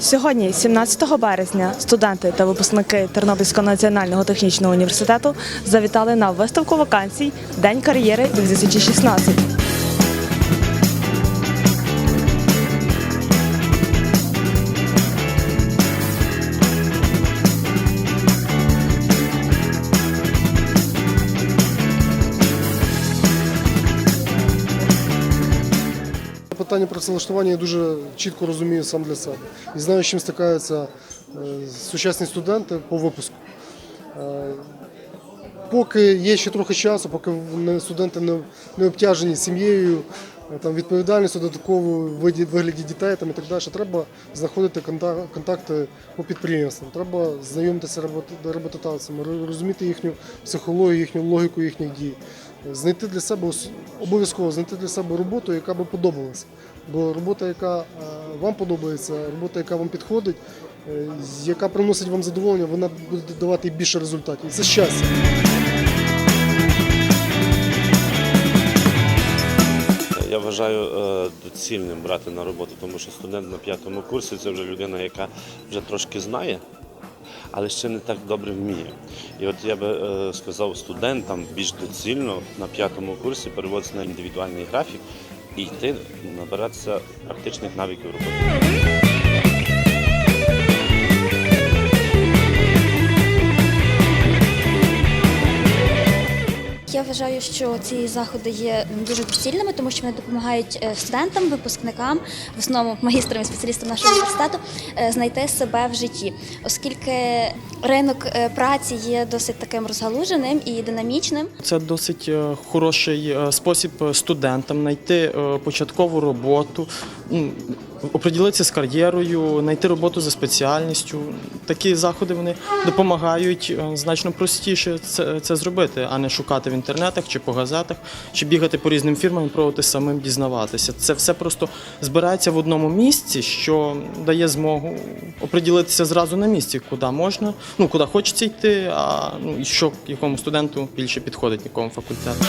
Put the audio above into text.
Сьогодні, 17 березня, студенти та випускники Тернопільського національного технічного університету завітали на виставку вакансій День кар'єри 2016. Питання працевлаштування я дуже чітко розумію сам для себе. І знаю, з чим стикаються е, сучасні студенти по випуску. Е, Поки є ще трохи часу, поки студенти не, обтяжені сім'єю, е, там, відповідальністю додатковою вигляді дітей там, і так далі, треба знаходити контакти по підприємствам, треба знайомитися з роботодавцями, розуміти їхню психологію, їхню логіку їхніх дій. Знайти для себе обов'язково знайти для себе роботу, яка би подобалася. Бо робота, яка е, вам подобається, робота, яка вам підходить, е, яка приносить вам задоволення, вона буде давати більше результатів. Це щастя. Я вважаю е, доцільним брати на роботу, тому що студент на п'ятому курсі це вже людина, яка вже трошки знає, але ще не так добре вміє. І от я би е, сказав студентам більш доцільно на п'ятому курсі переводитися на індивідуальний графік і йти набиратися практичних навиків роботи. Я вважаю, що ці заходи є дуже доцільними, тому що вони допомагають е, студентам, випускникам, в основному магістрам і спеціалістам нашого університету, е, знайти себе в житті, оскільки ринок е, праці є досить таким розгалуженим і динамічним. Це досить хороший спосіб студентам знайти початкову роботу, оприділитися з кар'єрою, знайти роботу за спеціальністю. Такі заходи вони допомагають значно простіше це, це зробити, а не шукати в інтернетах чи по газетах, чи бігати по різним фірмам і пробувати самим дізнаватися. Це все просто збирається в одному місці, що дає змогу оприділитися зразу на місці, куди можна, ну куди хочеться йти, а ну і що якому студенту більше підходить якому факультету.